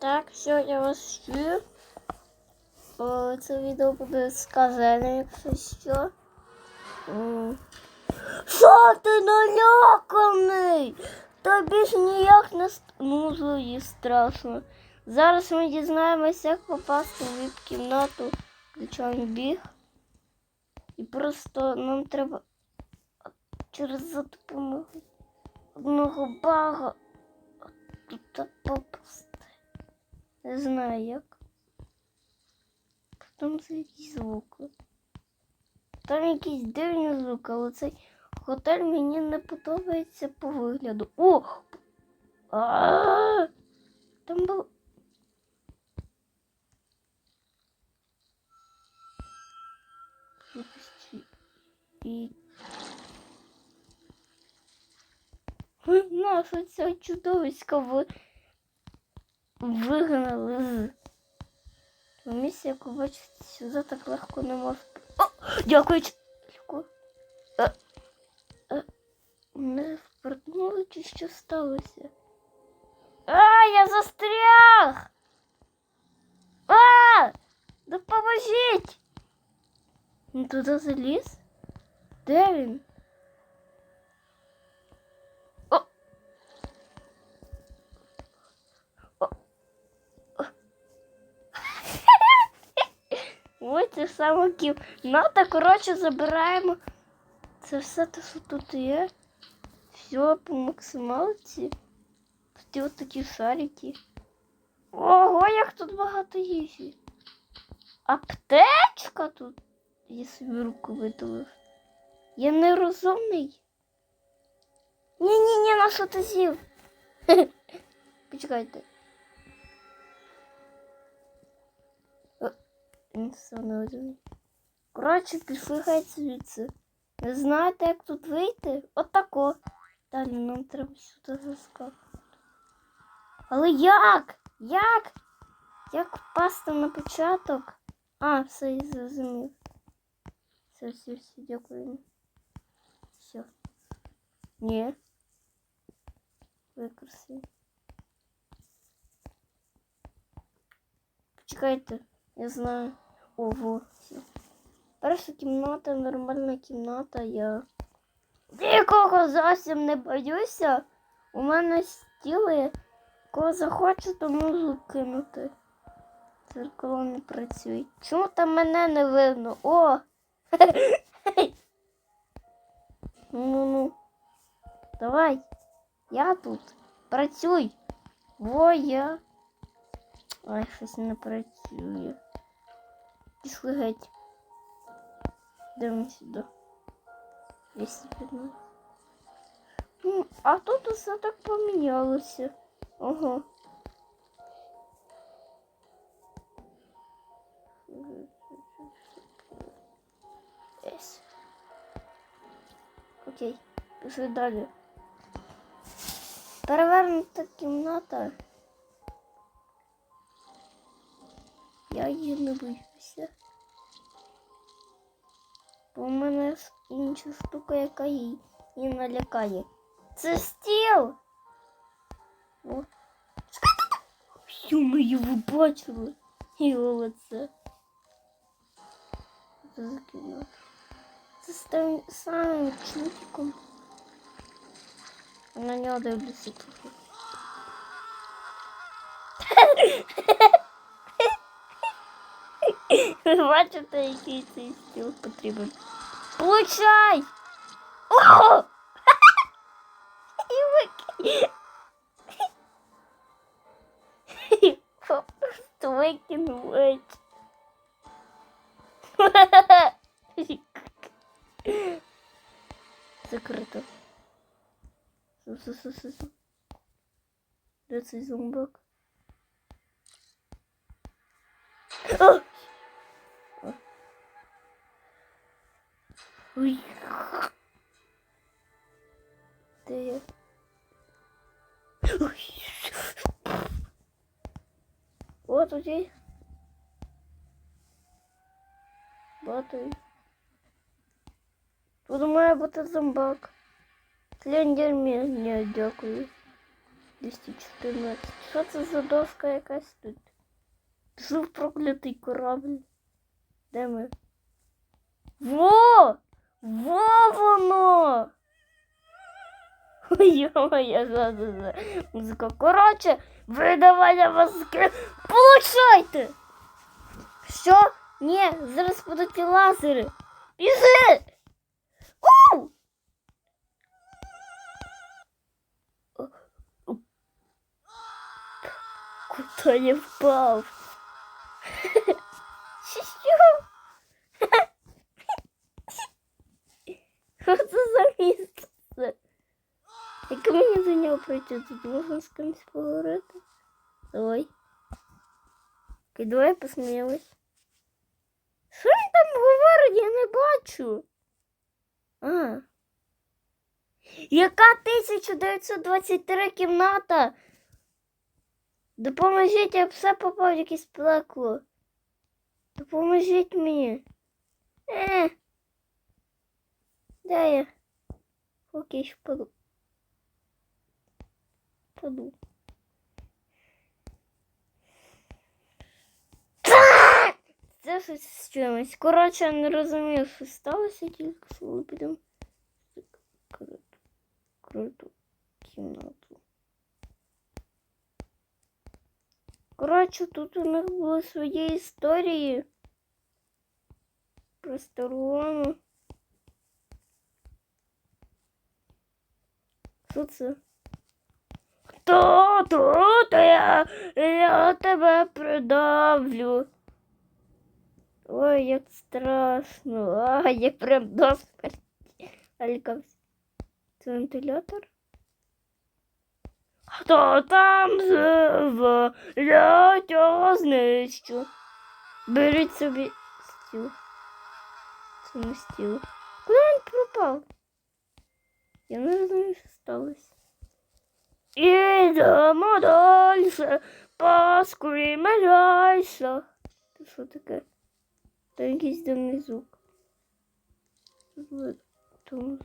Так, все, я вас чую. О, це відео буде сказане, якщо що. М. Що ти наляканий? Тобі ж ніяк не. Ну, злої страшно. Зараз ми дізнаємося, як попасти в де чоловік біг. І просто нам треба через за допомогою одного бага тут попасти. Знаю як. Там це якісь звуки. Там якісь дивні звуки, але цей готель мені не подобається по вигляду. О! Там був. І... Наша ця чудовиська ви... вигнали з місця, як ви бачите, сюди так легко не можна. О! Дякую. Легко. Е, е, Не впорнули чи що сталося? А, я застряг! А! Допоможіть! Він туди заліз? Де він? Ось це саме кімната. Коротше, забираємо. Це все те, що тут є. Все по максималці. Тут от такі шарики. Ого, як тут багато їжі. Аптечка тут. Я собі руку видалив. Я нерозумний. Ні-ні-ні, на що ти з'їв? Почекайте. Розуміє. Коротше, пішли хай звідси. Не знаєте, як тут вийти? Отако. Далі нам треба сюди заскакувати. Але як? Як? Як впасти на початок? А, все, я зрозумів. Все, все, все, дякую. Все. Ні. Викрасив. Почекайте, я знаю. Ого. Перша кімната, нормальна кімната, я нікого зовсім не боюся. У мене стіл є. Кого захочу, то можу кинути. Зеркало не працює. Чому там мене не видно? О! Ну ну. Давай. Я тут. Працюй. Во я. Ай, щось не працює. Пішли геть. Йдемо сюди. 215. Ну, а тут усе так помінялося. Есь. Окей, пішли далі. Перевернута кімната. Я її не боюся. Бо у мене ж інша штука, яка її її налякає. Це стіл! О. Що ми його бачили? Його лице. Це за кімната. Це з тим самим чутиком. На нього дивлюся трохи. Бачите, який цей стіл потрібен. Получай! О! І. Просто викинув. Закрито. Су-су-су-су. Де цей! О. Де я? Ой. О, тут є. Батий. Тут має бути зомбак. Слендермен, ні, дякую. 214. Що це за доска якась тут? Жив проклятий корабль. Де ми? Во! Во воно! Ой-ой, що це за музика. Коротше, видавання мозки. Получайте! Що? Ні, зараз будуть ті лазери. Біжи! У! Куда я впав? Що? Що це за місце? Як мені до нього пройти? Тут можна з кимось поговорити? Давай. Давай посміялись. Що він там говорить? Я не бачу. А. Яка 1923 кімната? Допоможіть, я все попав в якесь пекло. Допоможіть мені. Е. Де я? Окей, впаду. Впаду. Це щось з чимось. Коротше, я не розумію, що сталося, тільки що підемо круту, кімнату. Коротше, тут у них були свої історії про старому. Що це? Хто тут? Я, я тебе придавлю. Ой, як страшно. А, я прям до смерті. Алікався. Це вентилятор? Хто там живе? Я цього знищу. Беріть собі стіл. Це не стіл. Куди він пропав? Я не розумію, що сталося. Ідемо далі, поскрімерайся. Це що таке? Та якийсь дивний звук. Тому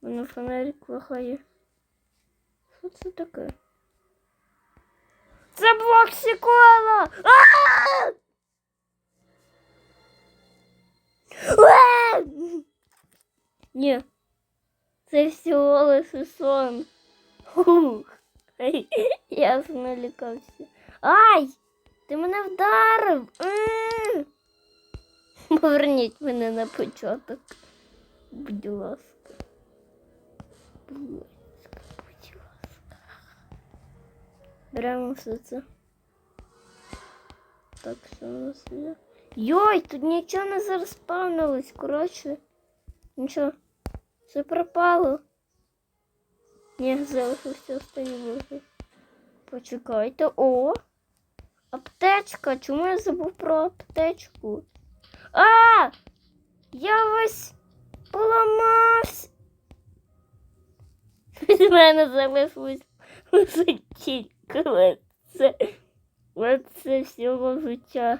Воно фонарик вахає. Що це таке? Це блок Сікола! Ні. Це всього лише сон. Ух. Ай, Я налякався. Ай! Ти мене вдарив. М. Поверніть мене на початок. Будь ласка. Будь ласка, будь ласка. Беремо все це. Так, що у нас є? Йой, тут нічого не заспавнилось, коротше. Нічого. Все пропало. Ні, залишився останній. Почекайте. О! Аптечка. Чому я забув про аптечку? А! Я весь поламався. Від мене залишилось лише тільки лице. Лице всього життя.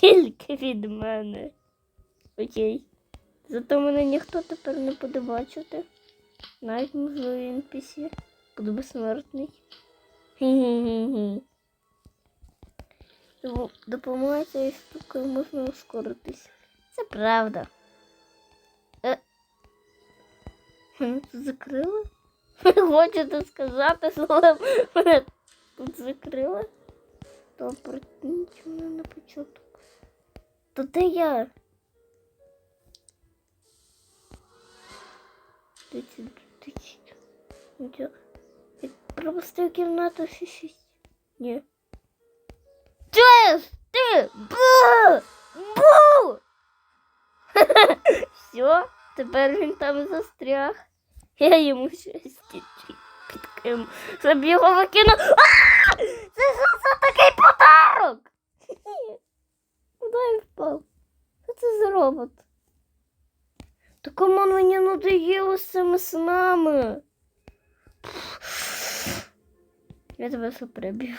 Тільки від мене. Окей. Зато мене ніхто тепер не буде бачити. Навіть можливо NPC. Буду безсмертний. Допомогою цієї штуки можна ускоритись. Це правда. Е. Мене тут закрили? Хочете сказати, що мене тут закрили? Притніть мене на початок. То де я? Пропустив кімнату ще. Ні. Чуєш? Ти! Бу! Бу! Все, тепер він там застряг. Я йому щось підкину. Щоб його викину. Це що за такий подарок? Куди він впав? Що це за робот? Та кому мені надоїло з цими снами? Я тебе все приб'ю.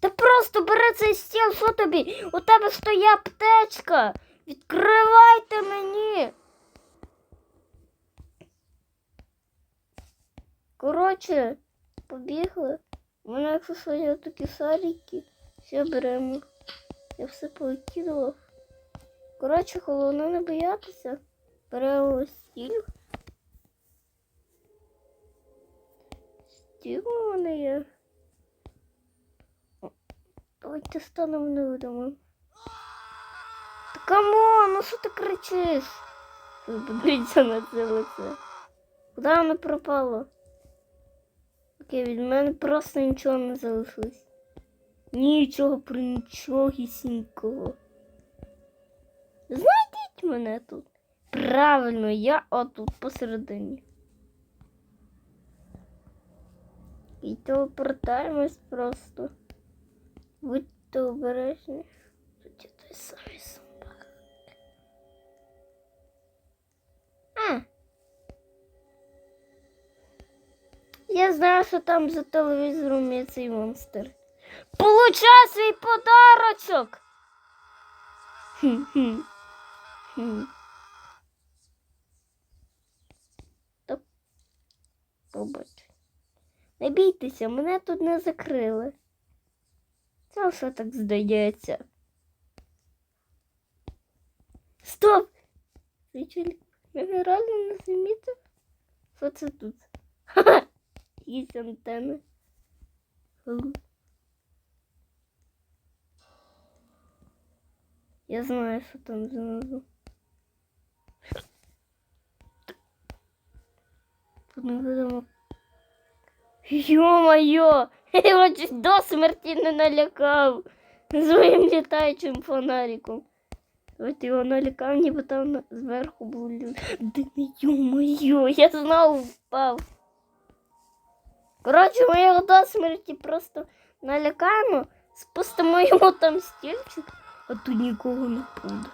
Та просто бери цей стіл, що тобі? У тебе стоїть аптечка. Відкривайте мені. Коротше, побігли. У мене якщо що є такі саріки, все беремо. Я все повикидував. Коротше, головне не боятися. Беремо стіль. Стіл у мене є. Давайте станемо невидимим. Та камон, ну що ти кричиш? Подивіться на це лице. Куди воно пропало? Окей, від мене просто нічого не залишилось. Нічого про нічогісінького. Знайдіть мене тут. Правильно, я отут посередині. І телепортаємось просто. Будьте обережні. Тут є той самий собак. А. Я знаю, що там за телевізором є цей монстр. Получай свій подарочок! Хм-хм. Хм. Побач. Не бійтеся, мене тут не закрили. Це все так здається. Стоп! Ви чолі, мене реально не замітив? Що це тут? Ха-ха! Якісь антени. Я знаю, що там знизу. Тут невидимо. Ё-моё! Я його чуть до смерті не налякав своїм літаючим фонариком. Давайте його налякав, ніби там на- зверху був люд. Да не ё-моё, я знову впав. Коротше, ми його до смерті просто налякаємо, спустимо йому там стільчик, а тут нікого не буде.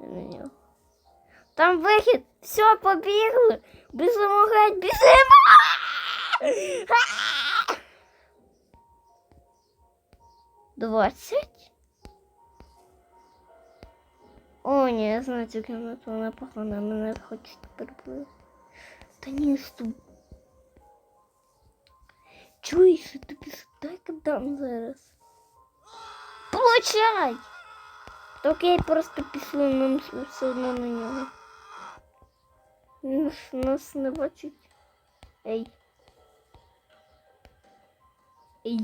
Я на нього. Там вихід, все, побігли. Біжимо геть, біжимо! Двадцять? О, ні, я знаю цю кімнату, вона погана, мене хочуть перебити. Та ні, стоп. Чуєш, я тобі дай дам зараз. Получай! Та окей, просто пішли нам все одно на нього. Нас, нас не бачить. Ей. Ей.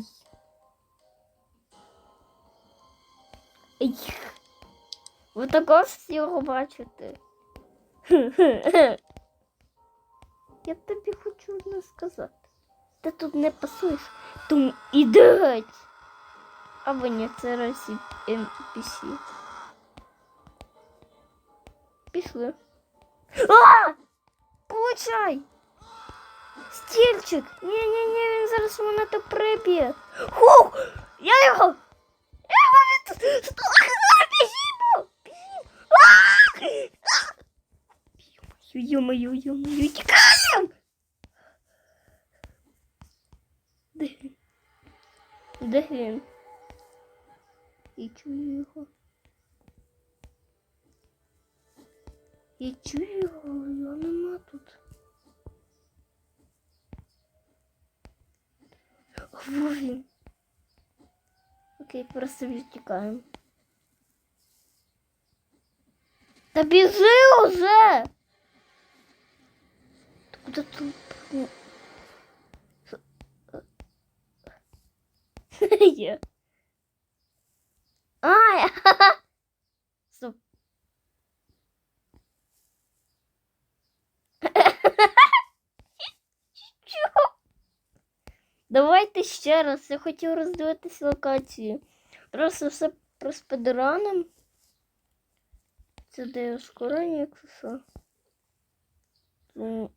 Ей. Ви також всі його бачите. Я тобі хочу одне сказати. Ти тут не пасуєш, тому іди геть. Або ні, це Росі NPC. Пішли. А! Получай! Стільчик! Ні-ні-ні, він зараз мене то приб'є. Хух! Я його! Я його від... Біжімо! Біжімо! Ё-моё, ё-моё, тікаєм! Де він? Де він? Я чую його. Я чую його, його нема тут. Він. Окей, просто відтікаємо. Та біжи уже! Ти куди тут? Є. Ай! Стоп. Чого? Давайте ще раз. Я хотів роздивитись локацію. Просто все проспедераним. Це де ускорення, якщо що. Ну,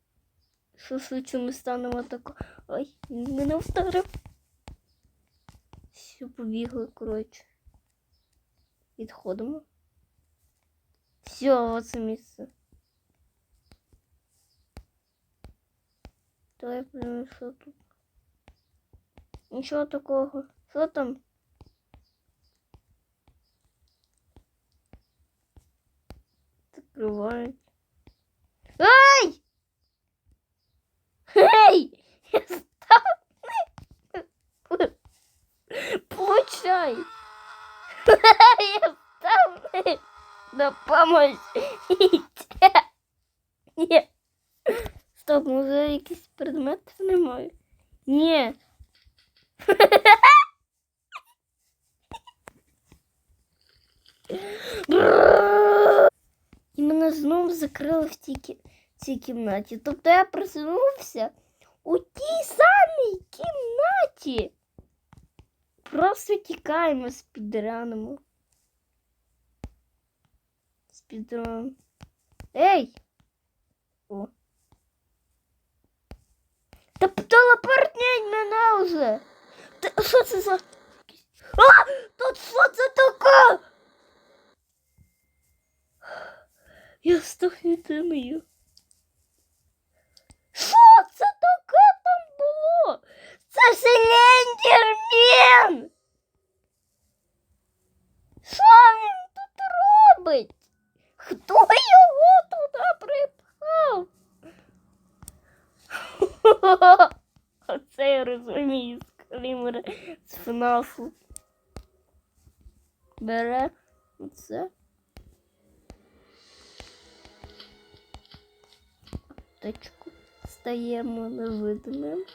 Що швидше ми станемо тако. Ой, мене вдарив. Все, побігли, коротше. Відходимо. Все, оце місце. Давай подивимось, що тут. ничего такого. что там? Закривають. Ай! Ей! Получай! Я встану на помощь! Ні! Стоп, може якийсь предмет немає? Ні! І мене знову закрили в цій, цій кімнаті. Тобто я проснувся у тій самій кімнаті. Просто тікаємо з підранами. З підраном. Ей! О. Та телепортніть мене вже! Що це за. А! Тут що це таке? Я став єдиною. Що це таке там було? Це Слендермен! Що він тут робить? Хто його туди припхав? Оце я розумію скример з ФНАФу. Бере оце. Аптечку. Стаємо невидимим.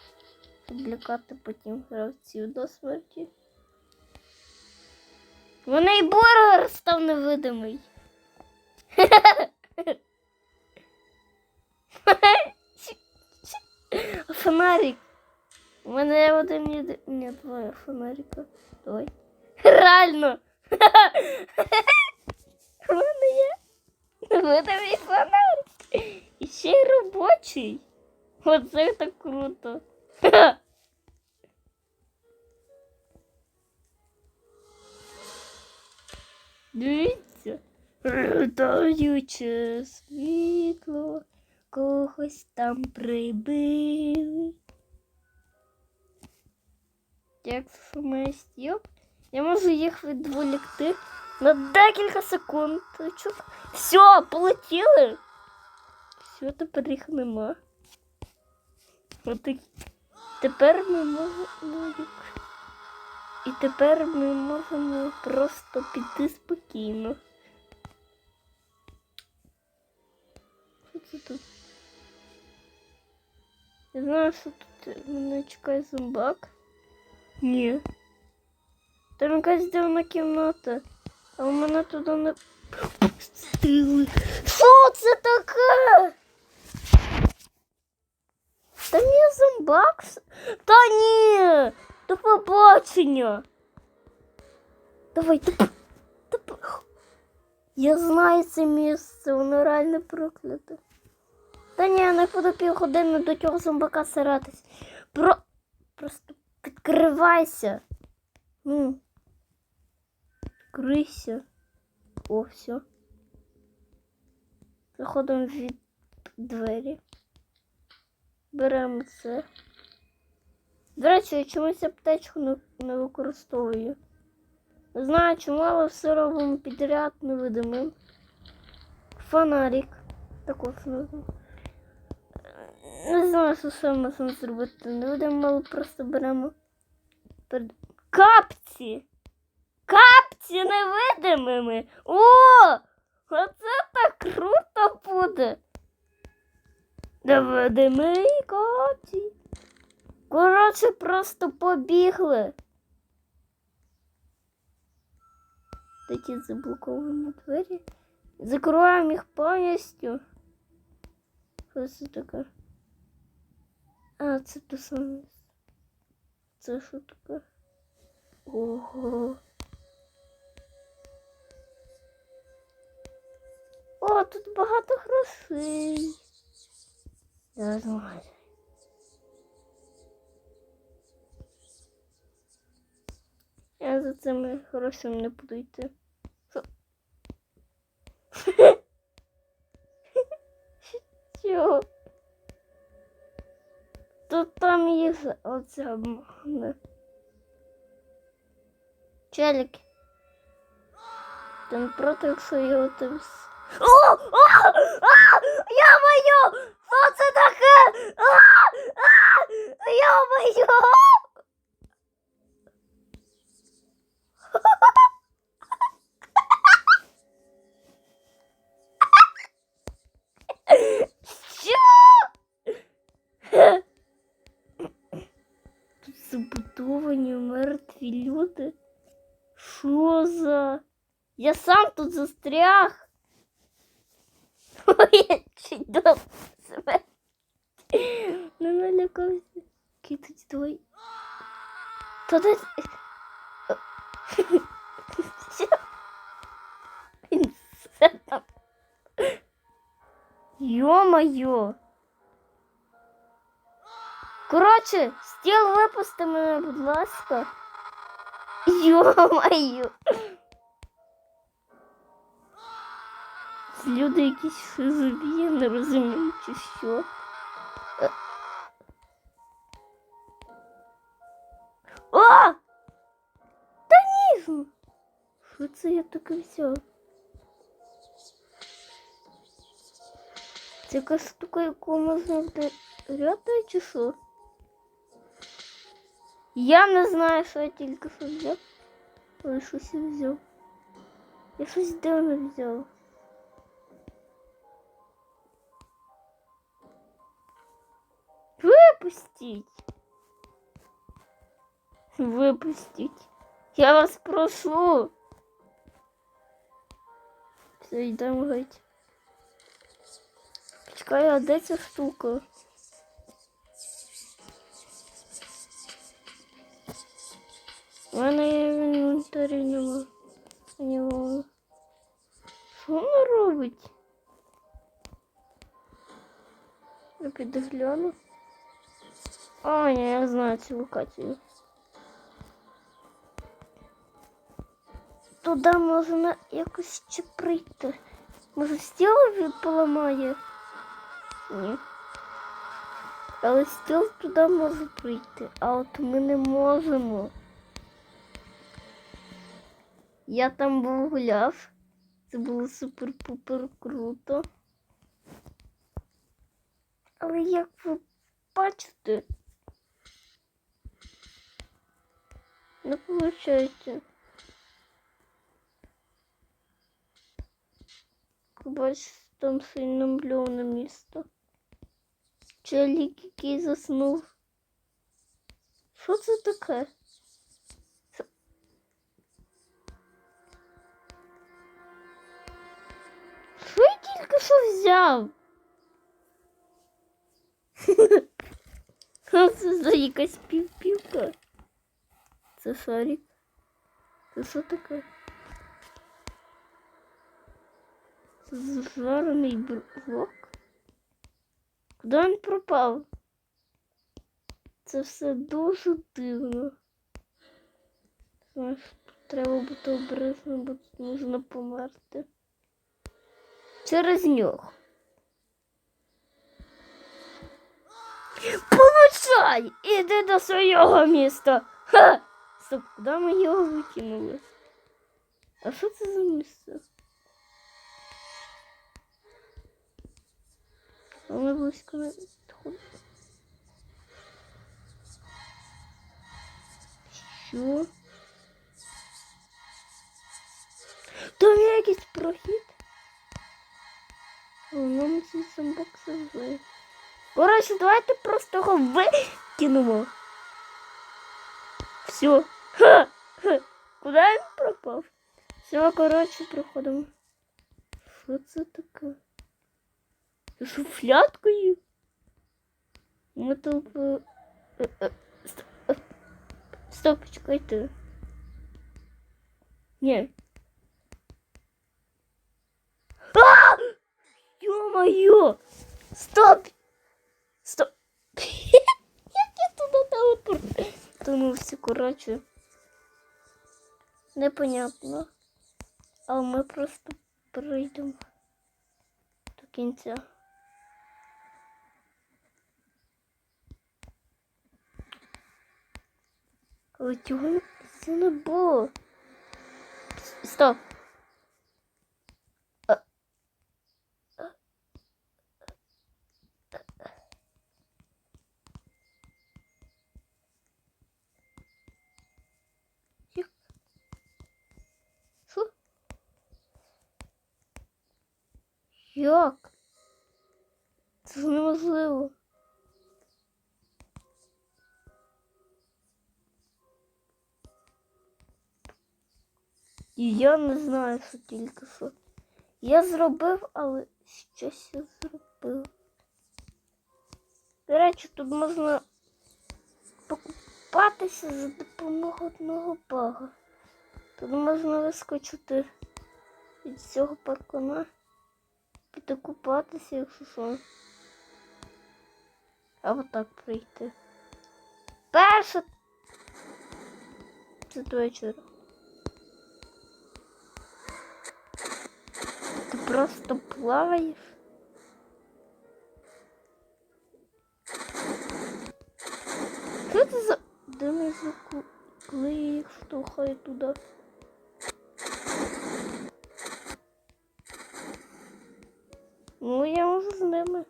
Щоб лякати потім гравців до смерті. Вони й бургер став невидимий. Фонарик. У мене один єди... Двоє фонарика. Давай. Реально. У мене є невидимий фонарик. І ще й робочий. Оце так круто. Дивіться. Летаюче світло, когось там прибили. Як саме стіл, я можу їх відволікти на декілька секундочок. Все, полетіли. Все, тепер їх нема. От і- тепер ми можемо. І тепер ми можемо просто піти спокійно. Що це тут? Я знаю, що тут мене чекає зомбак. Ні. Там якась дивна кімната. А у мене туди не пустили. Що це таке? Там є зомбак? Та ні! До побачення. Давай, тип. Я знаю це місце, воно реально прокляте. Та ні, я не буду півгодини до цього зомбака сиратись. Про... Просто підкривайся. Ну. Крийся. О, все. Заходимо від двері. Беремо це. До речі, я чомусь аптечку не, не використовую. Не знаю, чому, але все робимо підряд невидимим. Фонарик. Також невидимий. Не знаю, що ще можна зробити. Невидимим, але просто беремо. Капці! Капці невидимими! О! Оце так круто буде! Невидимий капці. Коротше, просто побігли. Такі заблоковані двері. Закроємо їх повністю. Що це таке? А, це те саме. Це що таке? Ого. О, тут багато грошей. Я знаю. Я за цими грошима не буду йти. Оця магна. Челік. Ти не проти, якщо я О! А! А! Я маю! Що це таке? А! А! Я маю! забудовані мертві люди. Що за? Я сам тут застряг. Ой, я чуть до себе. Не налякався. Китать твой. Та де... Що? Він все там. Йо-моє. Коротше, стіл випусти мене, будь ласка. Йо-моє. Ці Люди якісь шизові, я не розумію, чи що. Е. О! Та ні! ж! Що це я таке взяв? Це якась штука, яку можна вдаряти, чи що? Я не знаю, що я тільки що взяв. Але щось я взяв. Я щось дивне взяв. Выпустить. Выпустить. Я вас прошу. Все, йдемо геть. Почекай, а де ця штука? У мене в інвентарі нема. Нема. Що вона робить? Я піду гляну. А, ні, я знаю цю локацію. Туди можна якось ще прийти. Може стіл поламає? Ні. Але стіл туди може прийти, а от ми не можемо. Я там був гуляв. Це було супер-пупер круто. Але як ви бачите, не виходить. Бачите, там сильно мльоне місто. Челік, який заснув. Що це таке? Тільки що взяв? Це за якась півпівка? Це шарик. Це що таке? Це блок? Куди він пропав? Це все дуже дивно. Знаєш, треба бути обережним, бо можна померти. Через нього. Получай! Іди до свого міста! Ха! Стоп, куди ми його викинули? А що це за місце? А ми близько не підходимо. Що? Там є якийсь прохід. Нам ці самбокси вже. Коротше, давайте просто його викинемо. Все. Ха! Ха! Куди він пропав? Все, коротше, проходимо. Що це таке? Шуфляткою? Ми тут... е, е, е, стоп, чекайте. Ні. А! Ё-моё! Стоп! Стоп! Як я туди телепортувався, коротше. Непонятно. Але ми просто прийдемо до кінця. Але цього це не було. Стоп. А, Як? Це ж неможливо. І я не знаю, що тільки що. Я зробив, але щось я зробив. До речі, тут можна покупатися за допомогою одного бага. Тут можна вискочити від цього паркана. Піти купатися, якщо що. Або так прийти. Твоя черга. Ти просто плаваєш. Що це за дивний звук, коли я їх штовхаю туди? Ну, я можу з ними.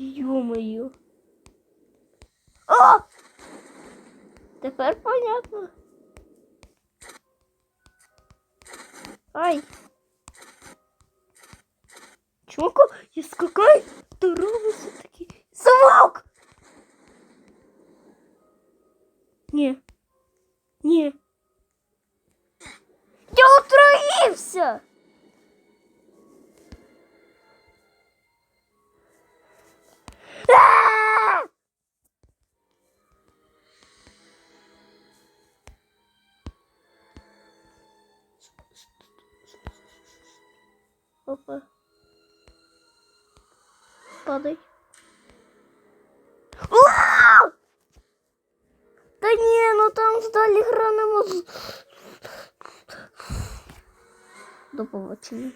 Ё-моё. О! Тепер понятно. Ай. Чувака, я скакаю, дорогу все-таки. Замок! Ні. Ні. Я отруївся! Опа. Падай. А! Та ні, ну там ж далі гра не може. До побачення.